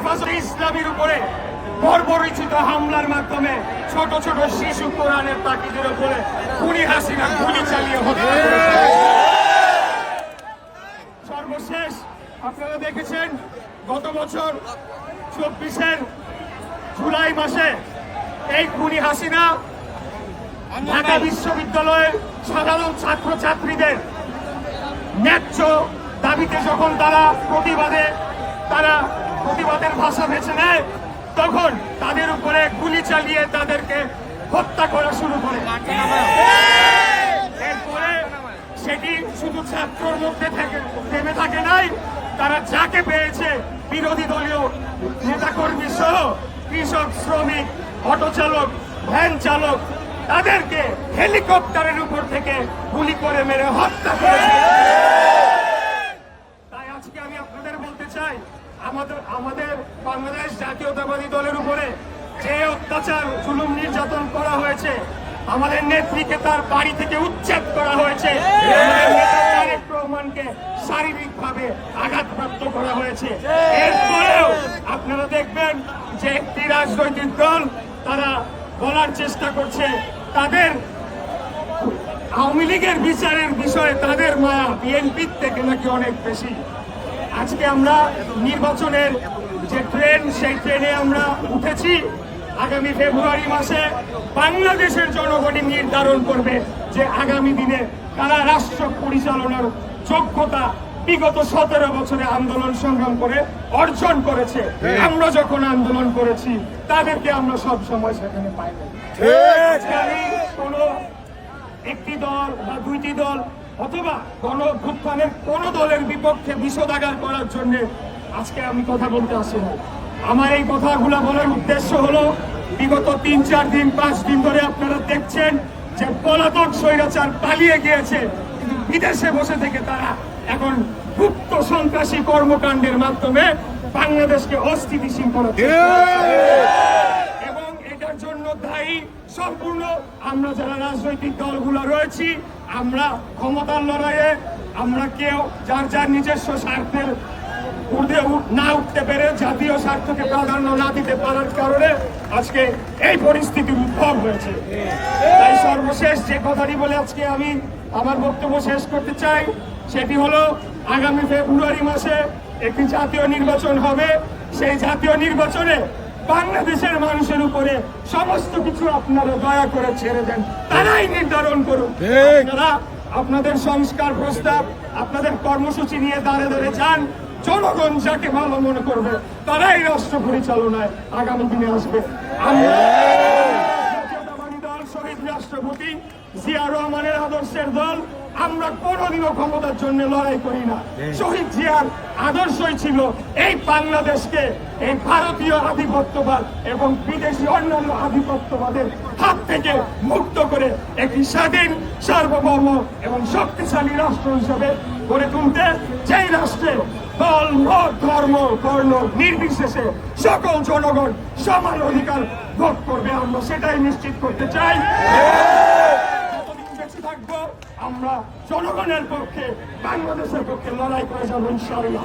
হেফাজতে ইসলামের উপরে বর্বরিচিত হামলার মাধ্যমে ছোট ছোট শিশু কোরআনের তাকিদের উপরে খুনি হাসিনা গুলি চালিয়ে হত্যা সর্বশেষ, আপনারা দেখেছেন, গত বছর চব্বিশের জুলাই মাসে এই খুনি হাসিনা ঢাকা বিশ্ববিদ্যালয়ের সাধারণ ছাত্রছাত্রীদের ন্যায্য দাবিতে যখন তারা প্রতিবাদে তারা প্রতিবাদের ভাষা বেছে নেয় তখন তাদের উপরে গুলি চালিয়ে তাদেরকে হত্যা করা শুরু করে। এরপরে সেটি শুধু ছাত্রর মধ্যে থেকে থেমে থাকে নাই তারা যাকে পেয়েছে বিরোধী দলীয় নেতাকর্মী সহ কৃষক শ্রমিক অটো চালক ভ্যান চালক তাদেরকে হেলিকপ্টারের উপর থেকে গুলি করে মেরে হত্যা করেছে তাই আজকে আমি আপনাদের বলতে চাই আমাদের আমাদের বাংলাদেশ জাতীয়তাবাদী দলের উপরে যে অত্যাচার জুলুম নির্যাতন করা হয়েছে, আমাদের নেত্রীকে তার বাড়ি থেকে উচ্ছেদ করা হয়েছে। রহমানকে শারীরিকভাবে আঘাতপ্রাপ্ত করা হয়েছে। এরপরেও আপনারা দেখবেন যে একটি রাজনৈতিক দল তারা বলার চেষ্টা করছে, তাদের আওয়ামী লীগের বিচারের বিষয়ে তাদের মায়া বিএনপির থেকে নাকি অনেক বেশি। আজকে আমরা নির্বাচনের যে ট্রেন সেই ট্রেনে আমরা উঠেছি। আগামী ফেব্রুয়ারি মাসে বাংলাদেশের জনগণই নির্ধারণ করবে যে আগামী দিনে কারা রাষ্ট্র পরিচালনার যোগ্যতা বিগত সতেরো বছরে আন্দোলন সংগ্রাম করে অর্জন করেছে। আমরা যখন আন্দোলন করেছি তাদেরকে আমরা সব সময় সেখানে পাই কোনো একটি দল বা দুইটি দল অথবা গণ কোন দলের বিপক্ষে বিষোদাগার করার জন্য আজকে আমি কথা বলতে আসি আমার এই কথাগুলো বলার উদ্দেশ্য হলো বিগত তিন চার দিন পাঁচ দিন ধরে আপনারা দেখছেন যে পলাতক স্বৈরাচার পালিয়ে গিয়েছে কিন্তু বিদেশে বসে থেকে তারা এখন গুপ্ত সন্ত্রাসী কর্মকাণ্ডের মাধ্যমে বাংলাদেশকে অস্থিতিশীল করাচ্ছে এবং এটার জন্য দায়ী সম্পূর্ণ আমরা যারা রাজনৈতিক দলগুলো রয়েছি আমরা ক্ষমতার লড়াইয়ে আমরা কেউ যার যার নিজস্ব স্বার্থের উঠ- না উঠতে পেরে জাতীয় স্বার্থকে প্রাধান্য না দিতে পারার কারণে আজকে এই পরিস্থিতির উদ্ভব হয়েছে। তাই সর্বশেষ যে কথাটি বলে আজকে আমি আমার বক্তব্য শেষ করতে চাই সেটি হলো আগামী ফেব্রুয়ারি মাসে একটি জাতীয় নির্বাচন হবে। সেই জাতীয় নির্বাচনে বাংলাদেশের মানুষের উপরে সমস্ত কিছু আপনারা দয়া করে ছেড়ে দেন। তারাই নির্ধারণ করুন আপনারা আপনাদের সংস্কার প্রস্তাব আপনাদের কর্মসূচি নিয়ে দাঁড়ে দাঁড়ে যান। জনগণ যাকে ভালো মনে করবে, তারাই রাষ্ট্র পরিচালনায় আগামী দিনে আসবে। রাষ্ট্রপতি জিয়া রহমানের আদর্শের দল, আমরা কোনোদিনও ক্ষমতার জন্য লড়াই করি না। শহীদ জিয়ার আদর্শই ছিল এই বাংলাদেশকে, এই ভারতীয় আধিপত্যবাদ এবং বিদেশি অন্যান্য আধিপত্যবাদের হাত থেকে মুক্ত করে একটি স্বাধীন, সার্বভৌম এবং শক্তিশালী রাষ্ট্র হিসেবে গড়ে তুলতে যেই রাষ্ট্রে দল, মত, ধর্ম, কর্ণ, নির্বিশেষে সকল জনগণ সমান অধিকার ভোগ করবে। আমরা সেটাই নিশ্চিত করতে চাই। থাকব, আমরা জনগণের পক্ষে, বাংলাদেশের পক্ষে লড়াই করে যাব, ইনশাআল্লাহ।